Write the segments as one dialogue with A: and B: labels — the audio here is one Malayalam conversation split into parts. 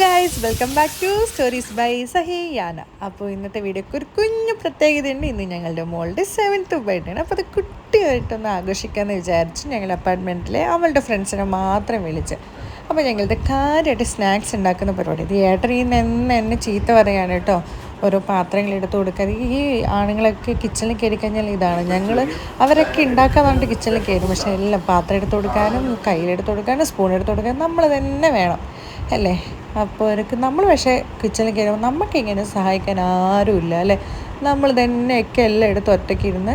A: Guys welcome back to stories by Sahiyana അപ്പോൾ ഇന്നത്തെ വീഡിയോക്ക് ഒരു കുഞ്ഞു പ്രത്യേകതയുണ്ട്. ഇന്ന് ഞങ്ങളുടെ മോളുടെ സെവൻത്ത് ബർത്ത്ഡേ ആണ്. അപ്പോൾ അത് കുട്ടിയായിട്ടൊന്ന് ആഘോഷിക്കാമെന്ന് വിചാരിച്ച് ഞങ്ങളുടെ അപ്പാർട്ട്മെന്റിലെ അവളുടെ ഫ്രണ്ട്സിനെ മാത്രം വിളിച്ച്. അപ്പോൾ ഞങ്ങളുടെ കാര്യമായിട്ട് സ്നാക്സ് ഉണ്ടാക്കുന്ന പരിപാടി. ഇത് ഏട്ടൻ ഈ നിന്ന് എന്നെ ചീത്ത പറയാണ് കേട്ടോ. ഓരോ പാത്രങ്ങൾ എടുത്ത് കൊടുക്കാതെ ഈ ആണുങ്ങളൊക്കെ കിച്ചണിൽ കയറി കഴിഞ്ഞാൽ ഇതാണ്. ഞങ്ങൾ അവരൊക്കെ ഉണ്ടാക്കാൻ പറഞ്ഞിട്ട് കിച്ചണിൽ കയറും. പക്ഷെ എല്ലാം പാത്രം എടുത്ത് കൊടുക്കാനും കയ്യിലെടുത്ത് കൊടുക്കാനും സ്പൂൺ എടുത്ത് കൊടുക്കാനും നമ്മൾ തന്നെ വേണം. അല്ലേ? അപ്പോൾ എനിക്ക് നമ്മൾ പക്ഷേ കിച്ചണിൽ കയറുമ്പോൾ നമുക്ക് ഇങ്ങനെ സഹായിക്കാൻ ആരുമില്ല അല്ലേ? നമ്മൾ തന്നെയൊക്കെ എല്ലാം എടുത്ത് ഒറ്റയ്ക്ക് ഇരുന്ന്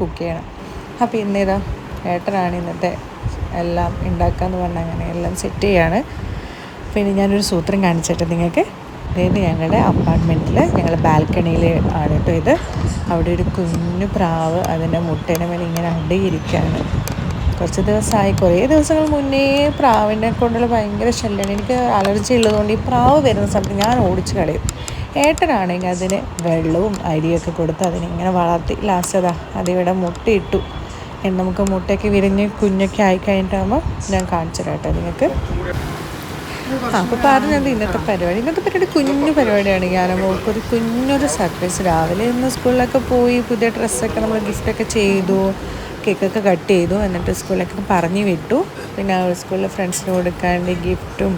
A: കുക്ക് ചെയ്യണം. അപ്പോൾ ഇന്നേതാ ഏട്ടനാണ് ഇന്നത്തെ എല്ലാം ഉണ്ടാക്കാമെന്ന് പറഞ്ഞാൽ അങ്ങനെ എല്ലാം സെറ്റ് ചെയ്യാണ്. പിന്നെ ഞാനൊരു സൂത്രം കാണിച്ചിട്ട് നിങ്ങൾക്ക്. അതായത് ഞങ്ങളുടെ അപ്പാർട്ട്മെന്റിൽ ഞങ്ങൾ ബാൽക്കണിയിൽ ആണ് കേട്ടോ ഇത്. അവിടെ ഒരു കുഞ്ഞു പ്രാവ് അതിന്റെ മുട്ടേനെ മേലെ ഇങ്ങനെ അടിയിരിക്കുകയാണ്. കുറച്ച് ദിവസമായി. കുറേ ദിവസങ്ങൾ മുന്നേ പ്രാവിനെ കൊണ്ടുള്ള ഭയങ്കര ശല്യമാണ് എനിക്ക് അലർജി ഉള്ളതുകൊണ്ട് ഈ പ്രാവ് വരുന്ന സമയത്ത് ഞാൻ ഓടിച്ച് കളയും. ഏട്ടനാണെങ്കിൽ അതിന് വെള്ളവും അരിയൊക്കെ കൊടുത്ത് അതിനെ ഇങ്ങനെ വളർത്തി. ലാസ്റ്റ് അതാ അതിവിടെ മുട്ടയിട്ടു. നമുക്ക് മുട്ടയൊക്കെ വിരിഞ്ഞ് കുഞ്ഞൊക്കെ ആയി കഴിഞ്ഞിട്ടാകുമ്പോൾ ഞാൻ കാണിച്ചു കേട്ടോ നിങ്ങൾക്ക് അപ്പോൾ പറഞ്ഞത് ഇന്നത്തെ പരിപാടി? ഇന്നത്തെ പരിപാടി കുഞ്ഞു പരിപാടിയാണ്. ഞാൻ ഒരു കുഞ്ഞൊരു സർപ്രൈസ്. രാവിലെ ഇന്ന് സ്കൂളിലൊക്കെ പോയി പുതിയ ഡ്രസ്സൊക്കെ നമ്മൾ ഗിഫ്റ്റൊക്കെ ചെയ്തു. കേക്കൊക്കെ കട്ട് ചെയ്തു. എന്നിട്ട് സ്കൂളിലൊക്കെ പറഞ്ഞു വിട്ടു. പിന്നെ സ്കൂളിലെ ഫ്രണ്ട്സിന് കൊടുക്കാണ്ട് ഗിഫ്റ്റും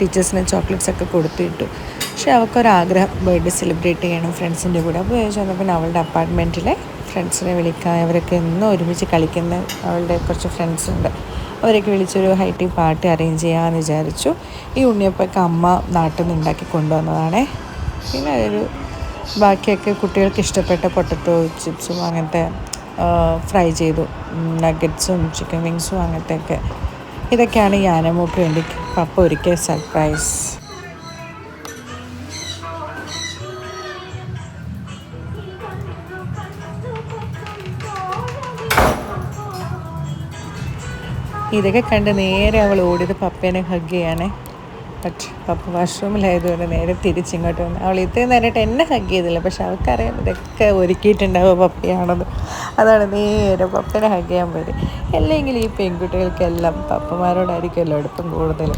A: ടീച്ചേഴ്സിന് ചോക്ലേറ്റ്സ് ഒക്കെ കൊടുത്തു വിട്ടു. പക്ഷേ അവൾക്കൊരാഗ്രഹം ബർത്ത്ഡേ സെലിബ്രേറ്റ് ചെയ്യണം ഫ്രണ്ട്സിന്റെ കൂടെ. അപ്പോൾ ചോദിച്ചു പിന്നെ അവളുടെ അപ്പാർട്ട്മെന്റിലെ ഫ്രണ്ട്സിനെ വിളിക്കാൻ അവരൊക്കെ എന്നും ഒരുമിച്ച് കളിക്കുന്ന അവളുടെ കുറച്ച് ഫ്രണ്ട്സ് ഉണ്ട് അവരൊക്കെ വിളിച്ചൊരു ഹൈറ്റി പാർട്ടി അറേഞ്ച് ചെയ്യാമെന്ന് വിചാരിച്ചു. ഈ ഉണ്ണിയപ്പൊക്കെ അമ്മ നാട്ടിൽ നിന്ന് ഉണ്ടാക്കി കൊണ്ടുവന്നതാണേ. പിന്നെ അതൊരു ബാക്കിയൊക്കെ കുട്ടികൾക്ക് ഇഷ്ടപ്പെട്ട പൊട്ടറ്റോ ചിപ്സും അങ്ങനത്തെ ഫ്രൈ ചെയ്തു. നഗറ്റ്സും ചിക്കൻ വിങ്സും അങ്ങനത്തെയൊക്കെ. ഇതൊക്കെയാണ് ഈ യാനമോക്ക് വേണ്ടി പപ്പ ഒരുക്കിയ സർപ്രൈസ് ഇതൊക്കെ കണ്ട് നേരെ അവൾ ഓടിയത് പപ്പേനെ ഹഗ് ചെയ്യാനേ. പക്ഷെ പപ്പ വാഷ്റൂമിലായതുകൊണ്ട് നേരെ തിരിച്ചിങ്ങോട്ട് വന്നു. അവൾ ഇത്രയും നേരമായിട്ട് എന്നെ ഹഗ് ചെയ്തില്ല. പക്ഷെ അവൾക്കറിയാം ഇതൊക്കെ ഒരുക്കിയിട്ടുണ്ടാവുക പപ്പയാണെന്ന്. അതാണ് നേരെ പപ്പനെ ഹഗ് ചെയ്യാൻ പോയത്. അല്ലെങ്കിൽ ഈ പെൺകുട്ടികൾക്കെല്ലാം പപ്പമാരോടായിരിക്കുമല്ലോ അടുപ്പം കൂടുതൽ.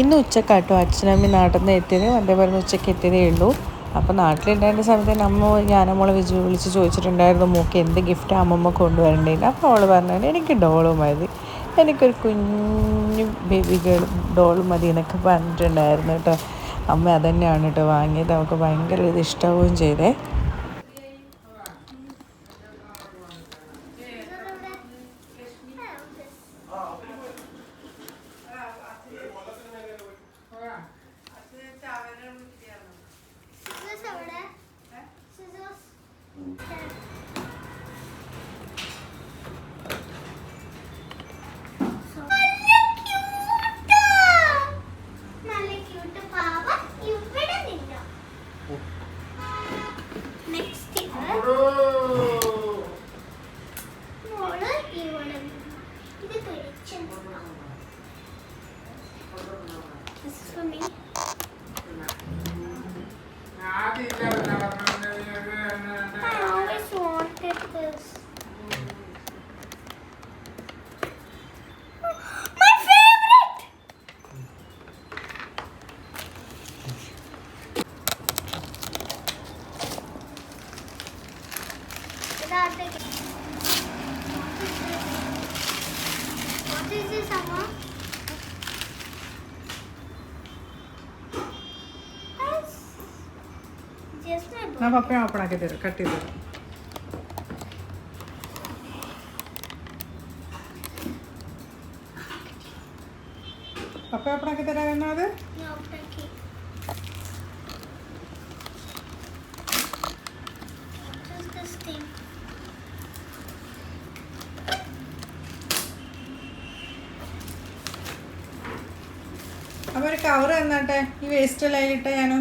A: ഇന്ന് ഉച്ചക്കാട്ടോ. അച്ഛനമ്മ നാട്ടിൽ നിന്ന് എത്തിയത് അതേപോലെ ഉച്ചയ്ക്ക് എത്തിയതേ ഉള്ളൂ. അപ്പോൾ നാട്ടിലുണ്ടായിരുന്ന സമയത്ത് അമ്മ ഞാനമ്മളെ വിജു വിളിച്ച് ചോദിച്ചിട്ടുണ്ടായിരുന്നു മോക്ക് എന്ത് ഗിഫ്റ്റ് അമ്മമ്മ കൊണ്ടുവരണ്ടേന്ന്? അപ്പോൾ അവൾ പറഞ്ഞു എനിക്ക് ഡോൾ മതി. എനിക്കൊരു കുഞ്ഞു ബേബി ഗേൾ ഡോൾ മതി എന്നൊക്കെ പറഞ്ഞിട്ടുണ്ടായിരുന്നു കേട്ടോ. അമ്മ അതന്നെയാണ് കേട്ടോ വാങ്ങിയത്. അവൾക്ക് ഭയങ്കര ഇത് ഇഷ്ടവും ചെയ്തേ.
B: Is this. Just my
A: ഞാൻ പപ്പയെ ഓപ്പൺ ആക്കി തരാം കട്ട് ചെയ്ത് തരാം. പപ്പ ഓപ്പൺ ആക്കി തരാമെന്നത്
B: No, thank you. What is this thing?
A: അപ്പൊ ഒരു കവർ തന്നാട്ടെ ഈ വേസ്റ്റ് അതിലിട്ട് ഞാനോ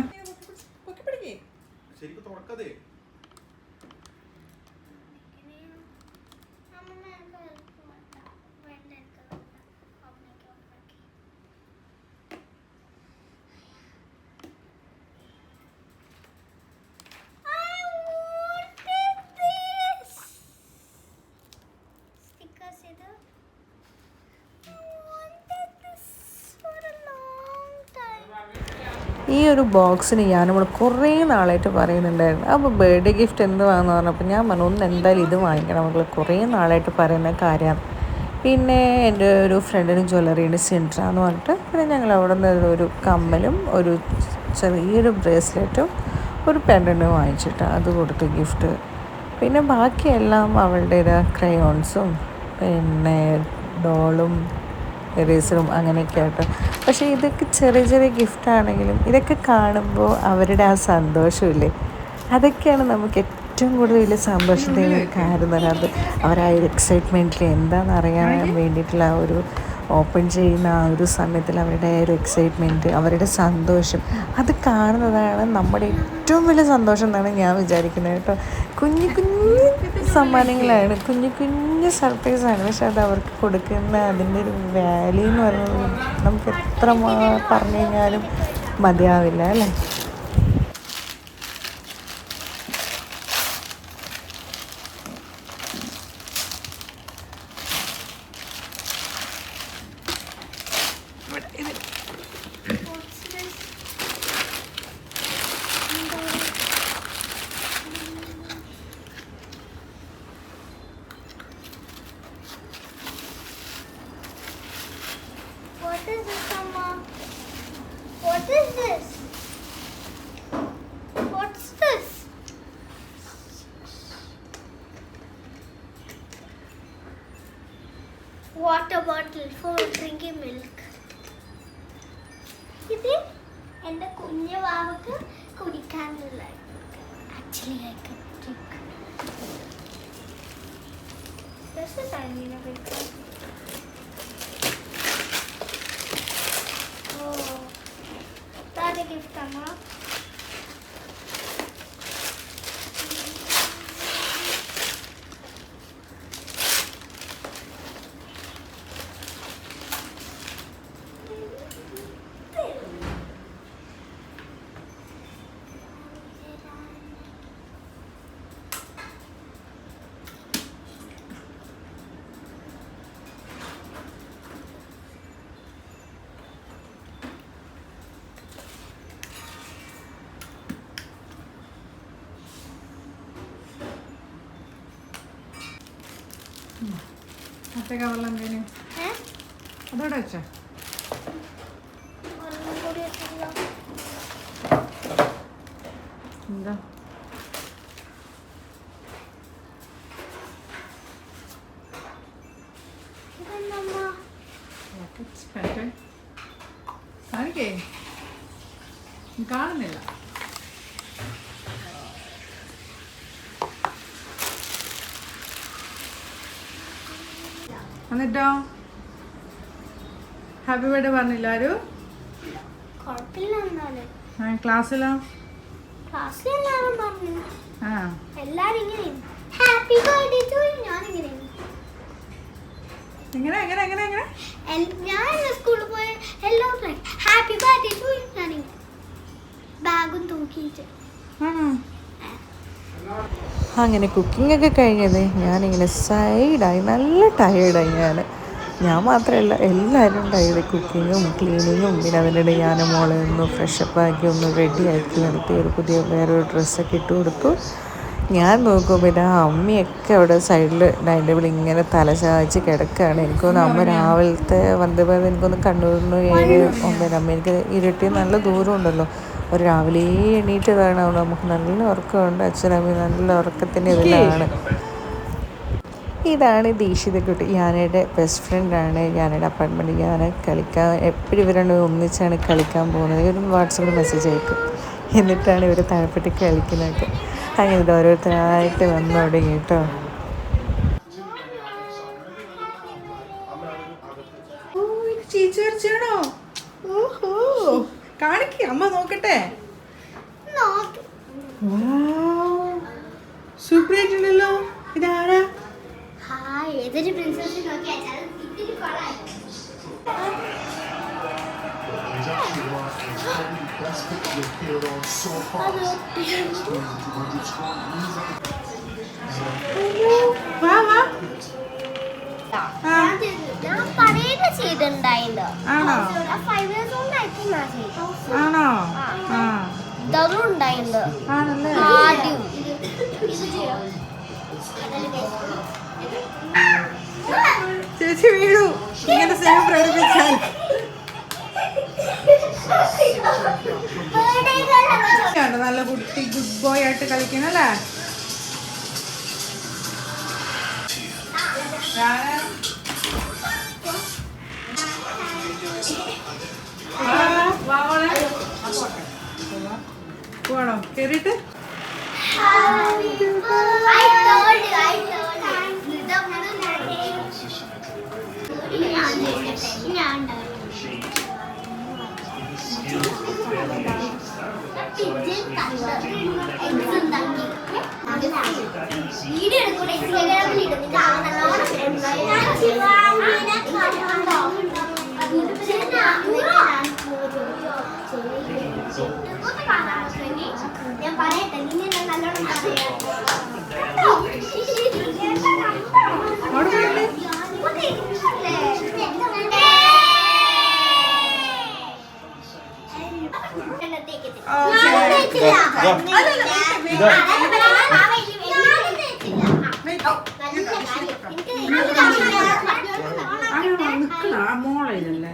A: ഈ ഒരു ബോക്സിന് ഞാൻ നമ്മൾ കുറേ നാളായിട്ട് പറയുന്നുണ്ടായിരുന്നു. അപ്പോൾ ബർത്ത്ഡേ ഗിഫ്റ്റ് എന്ത് എന്തുവാന്ന് പറഞ്ഞപ്പോൾ ഞാൻ പറഞ്ഞു ഒന്ന് എന്തായാലും ഇത് വാങ്ങിക്കണം. മക്കൾ കുറേ നാളായിട്ട് പറയുന്ന കാര്യമാണ്. പിന്നെ എന്റെ ഒരു ഫ്രണ്ടിന് ജ്വല്ലറിയുടെ സെന്റർ എന്ന് പറഞ്ഞിട്ട്. പിന്നെ ഞങ്ങൾ അവിടെ നിന്ന് ഒരു കമ്മലും ഒരു ചെറിയൊരു ബ്രേസ്ലെറ്റും ഒരു പെൻഡന്റും വാങ്ങിച്ചിട്ട് അത് കൊടുത്ത് ഗിഫ്റ്റ്. പിന്നെ ബാക്കിയെല്ലാം അവളുടെ ക്രയോൺസും പിന്നെ ഡോളും എറേസറും അങ്ങനെയൊക്കെ ആയിട്ട്. പക്ഷേ ഇതൊക്കെ ചെറിയ ചെറിയ ഗിഫ്റ്റ് ആണെങ്കിലും ഇതൊക്കെ കാണുമ്പോൾ അവരുടെ ആ സന്തോഷമില്ലേ? അതൊക്കെയാണ് നമുക്ക് ഏറ്റവും കൂടുതൽ വലിയ സന്തോഷം തരുന്ന കാര്യം തരാറ് അത് അവരാ ഒരു എക്സൈറ്റ്മെന്റിൽ എന്താണെന്ന് അറിയാൻ വേണ്ടിയിട്ടുള്ള ആ ഒരു ഓപ്പൺ ചെയ്യുന്ന ആ ഒരു സമയത്തിൽ അവരുടെ ഒരു എക്സൈറ്റ്മെന്റ് അവരുടെ സന്തോഷം അത് കാണുന്നതാണ് നമ്മുടെ ഏറ്റവും വലിയ സന്തോഷം എന്നാണ് ഞാൻ വിചാരിക്കുന്നത് കേട്ടോ. കുഞ്ഞു കുഞ്ഞു സമ്മാനങ്ങളാണ് കുഞ്ഞു കുഞ്ഞു സർപ്രൈസാണ് പക്ഷെ അത് അവർക്ക് കൊടുക്കുന്ന അതിന്റെ ഒരു വാല്യൂ എന്ന് പറയുന്നത് നമുക്ക് എത്ര പറഞ്ഞു കഴിഞ്ഞാലും മതിയാവില്ല അല്ലേ
C: What's this? What is this, Amma? What is this? What's this? Water bottle for drinking milk. ഇത് എന്റെ കുഞ്ഞു വാവക്ക് കുടിക്കാനുള്ള actually I can drink This is tiny
A: ഇന്നത്തെ കവറിലെന്തേനും അതോടെ വെച്ചാ. എന്നിട്ടോ? ഹാപ്പി ബർത്ത്ഡേ പറഞ്ഞില്ല ആരും? ക്ലാസ്സിലോ? എങ്ങനെ എങ്ങനെ എങ്ങനെ എങ്ങനെ?
C: ഞാൻ സ്കൂളിൽ പോയി എല്ലാവരും ഹാപ്പി ബർത്ത്ഡേ ബാഗും തൂക്കിയിട്ട്.
A: ആണോ? അങ്ങനെ കുക്കിംഗ് ഒക്കെ കഴിഞ്ഞത് ഞാനിങ്ങനെ സൈഡായി നല്ല ടയേർഡായി ഞാൻ ഞാൻ മാത്രമല്ല എല്ലാവരും ടയേർഡ് കുക്കിങ്ങും ക്ലീനിങ്ങും പിന്നെ ഇടയിൽ ഞാൻ മോളെ ഒന്ന് ഫ്രഷപ്പ് ആക്കി ഒന്ന് റെഡി ആക്കി നിർത്തി. ഒരു പുതിയ വേറൊരു ഡ്രസ്സൊക്കെ ഇട്ട് കൊടുത്തു. ഞാൻ നോക്കുമ്പോൾ ആ അമ്മയൊക്കെ അവിടെ സൈഡിൽ ഡൈനിങ് ടേബിൾ ഇങ്ങനെ തലചാച്ച് കിടക്കുകയാണ് എനിക്കൊന്ന് അമ്മ രാവിലത്തെ വന്നപ്പോൾ എനിക്കൊന്ന് കണ്ണൂരിന് ഏഴ് ഒമ്പത് അമ്മ എനിക്ക് ഇരട്ടി നല്ല ദൂരം ഉണ്ടല്ലോ. ഒരു രാവിലെ എണീറ്റതാണ് അവിടെ നമുക്ക് നല്ല ഉറക്കമുണ്ട്. അച്ഛനമ്മ നല്ല ഉറക്കത്തിന്റെ ഇതിലാണ്. ഇതാണ് ദീക്ഷിതക്കുട്ടി യാനയുടെ ബെസ്റ്റ് ഫ്രണ്ടാണ് യാനയുടെ അപ്പാർട്ട്മെന്റ് യാന കളിക്കാൻ എപ്പോഴും ഇവരാണ് ഒന്നിച്ചാണ് കളിക്കാൻ പോകുന്നത്. ഒരു വാട്സപ്പിൽ മെസ്സേജ് അയക്കും. എന്നിട്ടാണ് ഇവർ താഴെപ്പെട്ട് കളിക്കുന്നതൊക്കെ അങ്ങനെ ഇത് ഓരോരുത്തരായിട്ട് വന്നു തുടങ്ങി കേട്ടോ. ചീച്ചേർച്ചാണോ ഓഹോ. കാണിക്കേ അമ്മ നോക്കട്ടെ. ഇതാരാ?
C: ഏതൊരു പ്രിൻസസ് ഞാൻ? ഫൈവ് ഇയേഴ്സ്
B: ആണോ? ആ. ആണല്ലേ? ചേച്ചി വീഴു ഇങ്ങനെ സ്നേഹം പ്രകടിപ്പിച്ചാൽ. നല്ല കുട്ടി ഗുഡ് ബോയ് ആയിട്ട് കളിക്കണല്ലേ? ഞാൻ പോവാണോ കേറിയിട്ട്
C: വീഡിയോ എടുക്കൂടെ ഇൻസ്റ്റാഗ്രാമിൽ ഇടും ആ നല്ലോണം പറയട്ടെ നിന്നെ നല്ലോണം
B: അവിടെ പോയില്ലേ അങ്ങനെ നിക്കണ ആ മോളയിലല്ലേ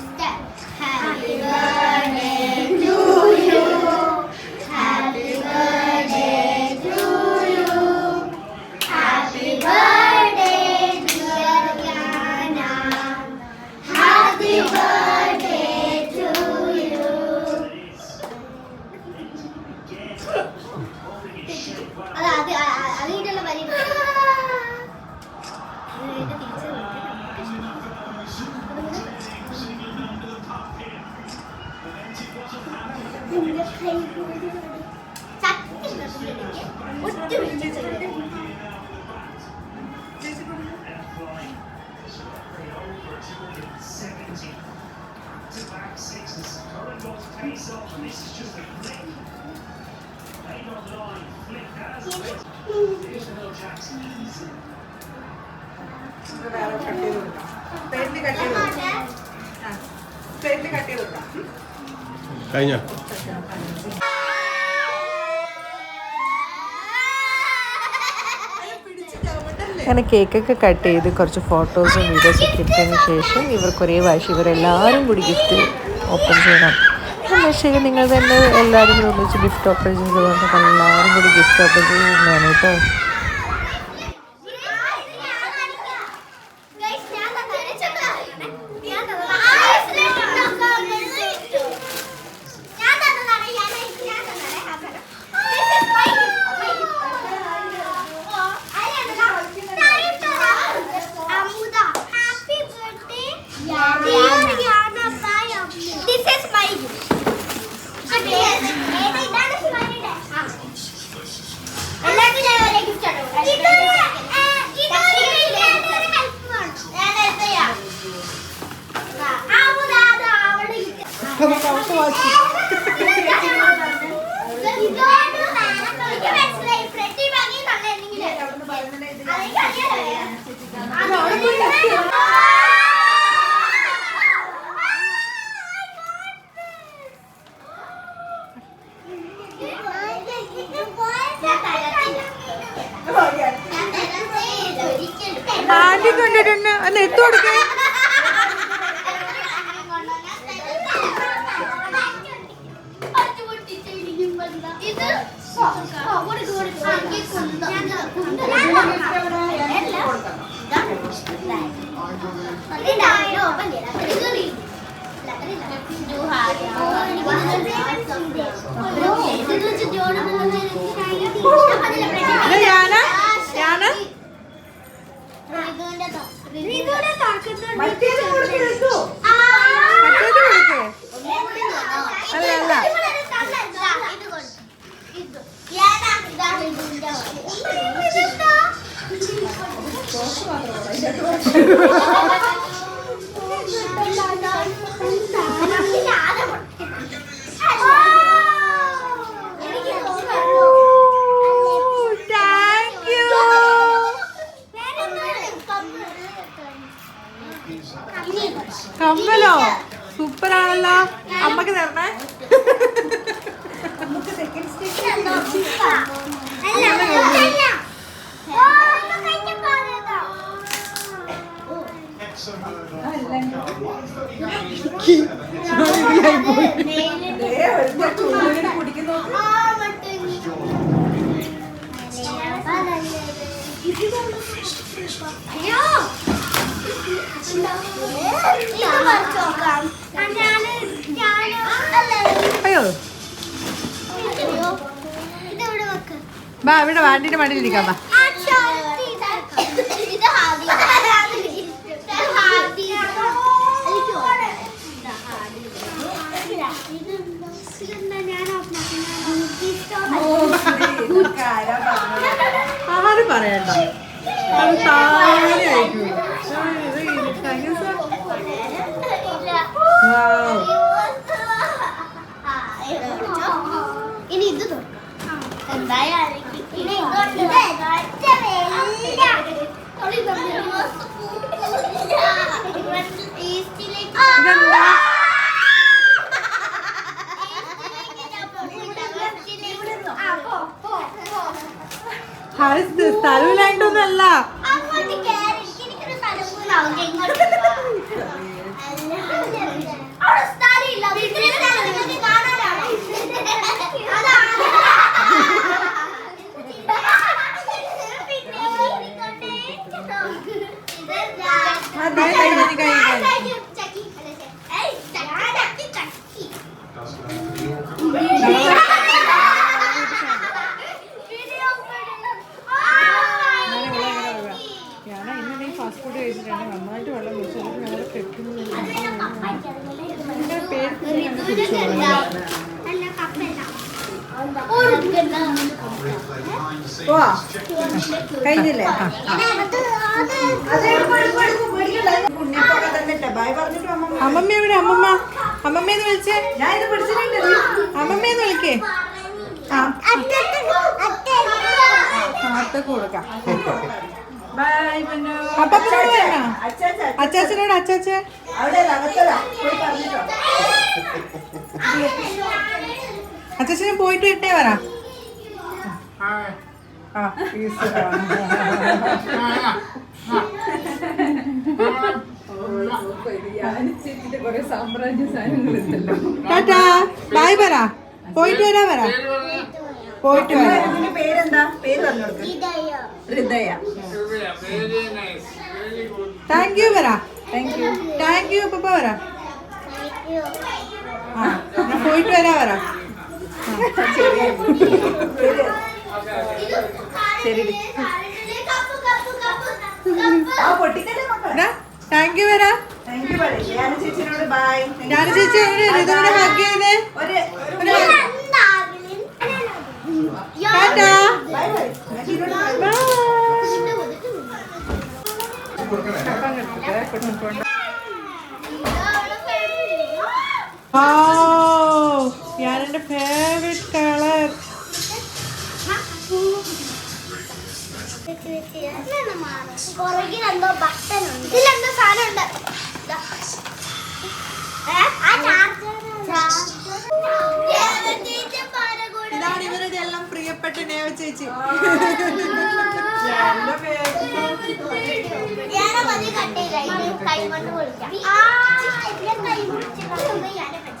D: കഴിഞ്ഞോ?
B: അങ്ങനെ കേക്കൊക്കെ കട്ട് ചെയ്ത് കുറച്ച് ഫോട്ടോസും വീഡിയോസും ഒക്കെ എടുത്തതിന് ശേഷം ഇവർക്ക് ഒരേ വാശി. ഇവരെല്ലാവരും കൂടി ഗിഫ്റ്റ് ഓപ്പൺ ചെയ്യണം. എന്നാൽ ശരി നിങ്ങൾ തന്നെ എല്ലാവരും കൂടി ഒന്നിച്ച് ഗിഫ്റ്റ് ഓപ്പൺ ചെയ്തുകൊണ്ട് എല്ലാവരും കൂടി ഗിഫ്റ്റ് ഓപ്പൺ ചെയ്യുന്നതാണ് കേട്ടോ
C: This is my gift. ഇതാണ് ശിവാനിയുടെ ആ എല്ലാവർക്കും ഞാൻ ഒരേ gift ആണ് ഞാൻ help ചെയ്യാം. ആ, അമുദ, അത് അവളുടെ gift.
B: നമുക്ക് അവർക്ക് വാശി
C: ഇതോട് വേണം. എനിക്ക് മനസ്സിലായി. ഫ്രെഡി ബാഗിൽ നല്ല എന്തെങ്കിലും. അതെനിക്ക് അറിയാലോ.
B: ആദ്യം കണ്ടിട്ടുണ്ട് അല്ല എത്തു കൊടുക്കേ.
C: ഇത് കൊടുക്ക് കൊടുക്ക്
B: ഇത് ഞാന ഞാന മറ്റേത് കൊടുക്ക് എത്തു മറ്റേത് കൊടുക്കേ അല്ല, അല്ല.
C: അല്ല
D: താങ്ക് യു കമ്മലോ സൂപ്പർ ആണല്ലോ അമ്മയ്ക്ക് തരണേ
B: അയ്യോ. ഇത് പറിച്ച് നോക്കാം ഞാൻ ഞാൻ അല്ല
D: അയ്യോ ബാ ഇവിടെ വാണ്ടിന്റെ മടിയിലിരിക്കാം ബാ
B: ഇത് ഹാദി ഹാദി ഇതെന്താ ഞാൻ
D: ആരും പറയണ്ട. അത് താനെ ആയിരിക്കും.
B: ഇനി ഇത്. എന്തായാലും
D: സ്ഥലമില്ലായിട്ടൊന്നല്ല
B: അങ്ങോട്ട് കേറി എനിക്കൊരു സ്ഥലം ഇങ്ങോട്ട് അവിടെ സ്ഥലമില്ല ഇത്രയും സ്ഥലം നിങ്ങൾക്ക് കാണാനാണോ അതാണ്
D: അതെ, കഴിഞ്ഞു, കഴിഞ്ഞു, കഴിഞ്ഞു. ഞാൻ ഇന്നലെ ഫാസ്റ്റ് ഫുഡ് കഴിച്ചിട്ടാണ് നന്നായിട്ട് വെള്ളം കുടിച്ചു അല്ലെങ്കിൽ വേറെ കെട്ടുന്നില്ല പോവാ കഴിഞ്ഞില്ലേ ആ, ആ. അമ്മമ്മ എവിടെ അമ്മമ്മ അമ്മമ്മേന്ന് വിളിച്ചേ വിളിക്കേ ആ ആർക്കൊക്കെ കൊടുക്കാം അച്ചാച്ചനോട് അച്ചാച്ച അച്ചാച്ചനെ പോയിട്ട് ഇട്ടേ വരാം. ആ സാധനങ്ങൾ ബായ് പറ. പോയിട്ട് വരാ വരാ പോയിട്ട് വരാം.
E: പേരെന്താ? പേര് പറഞ്ഞു കൊടുക്ക്. ഹൃദയ.
D: താങ്ക് യു വരാ താങ്ക് യു താങ്ക് യു പപ്പ വരാ ആ ഞാൻ പോയിട്ട് വരാ വരാ
E: ശരി.
D: താങ്ക് യു പറ. എന്റെ ഫേവറേറ്റ് കളർ
B: പുറകിലെന്തോ ബട്ടൺ ഉണ്ട്. പറ്റി.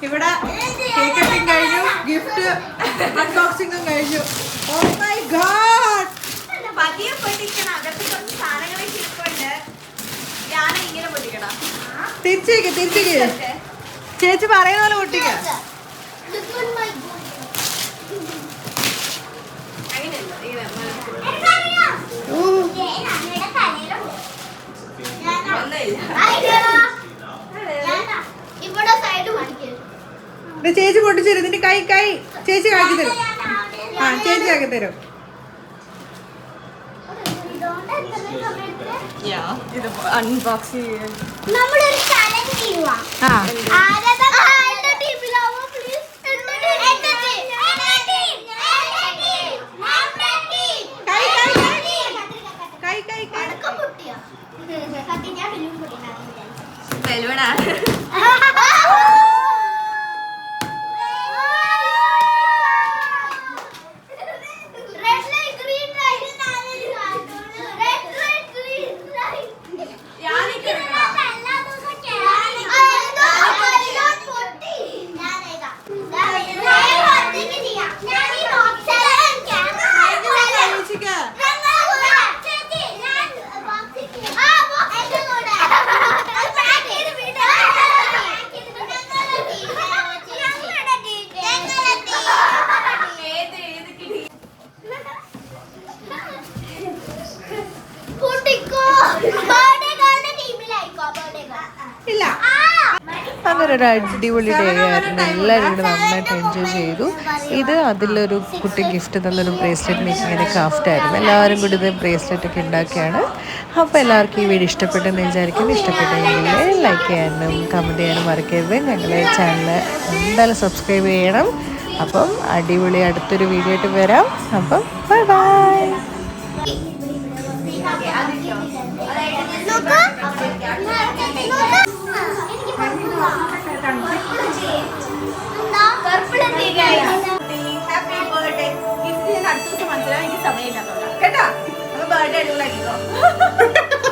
D: ഇവിടെ കേക്ക് കട്ടിങ് കഴിഞ്ഞു. ഗിഫ്റ്റ് അൺബോക്സിംഗും കഴിഞ്ഞു. ഓ മൈ ഗോഡ്
E: പതിയെ പൊട്ടിക്കണം. അകത്ത് കുറച്ച് സാധനങ്ങളൊക്കെ ഇരിപ്പുണ്ട്. ഞാൻ ഇങ്ങനെ പൊട്ടിക്കണം
D: തിരിച്ചേക്ക് തിരിച്ചേക്ക് ചേച്ചി പറയുന്ന പോലെ പൊട്ടിക്ക
B: Look on my good.
E: അങ്ങനെയല്ല ഇങ്ങനെ
B: എനിക്കറിയാം.
D: ഓ
B: ദേ, നമ്മുടെ തലയിലുണ്ട്. ഞാനാ.
E: ഒന്നുമില്ല
B: അയ്യോ. ഞാനാ. ഇവിടെ സൈഡ് പഠിക്കും
D: ഇത് ചേച്ചി പൊട്ടിച്ചു നിന്റെ കൈ കൈ. ചേച്ചി ആക്കി തരും. ആ ചേച്ചി ആക്കി തരും.
B: ഇതുകൊണ്ട്
A: ഒരു അടിപൊളി ഡേ ആയിരുന്നു. എല്ലാവരും ഇവിടെ നന്നായിട്ട് എൻജോയ് ചെയ്തു. ഇത് അതിലൊരു കുട്ടി ഗിഫ്റ്റ് തന്നൊരു ബ്രേസ്ലെറ്റ് മേക്കിംഗ് എന്റെ ക്രാഫ്റ്റ് ആയിരുന്നു. എല്ലാവരും കൂടി ഇത് ബ്രേസ്ലെറ്റ് ഒക്കെ ഉണ്ടാക്കിയാണ്. അപ്പോൾ എല്ലാവർക്കും ഈ വീഡിയോ ഇഷ്ടപ്പെട്ടെന്ന് വിചാരിക്കുന്നു. ഇഷ്ടപ്പെട്ടെങ്കിൽ ലൈക്ക് ചെയ്യാനും കമന്റ് ചെയ്യാനും മറക്കരുത്. ഞങ്ങളെ ചാനൽ എന്തായാലും സബ്സ്ക്രൈബ് ചെയ്യണം. അപ്പം അടിപൊളി അടുത്തൊരു വീഡിയോ ആയിട്ട് വരാം. അപ്പം bye bye
B: happy birthday gift ഞാൻ അടുത്ത ദിവസം മനസ്സിലാവും എനിക്ക് സമയമില്ലാത്തോണ്ടാ ബർത്ത്ഡേ അടിപൊളിയാക്കിക്കോ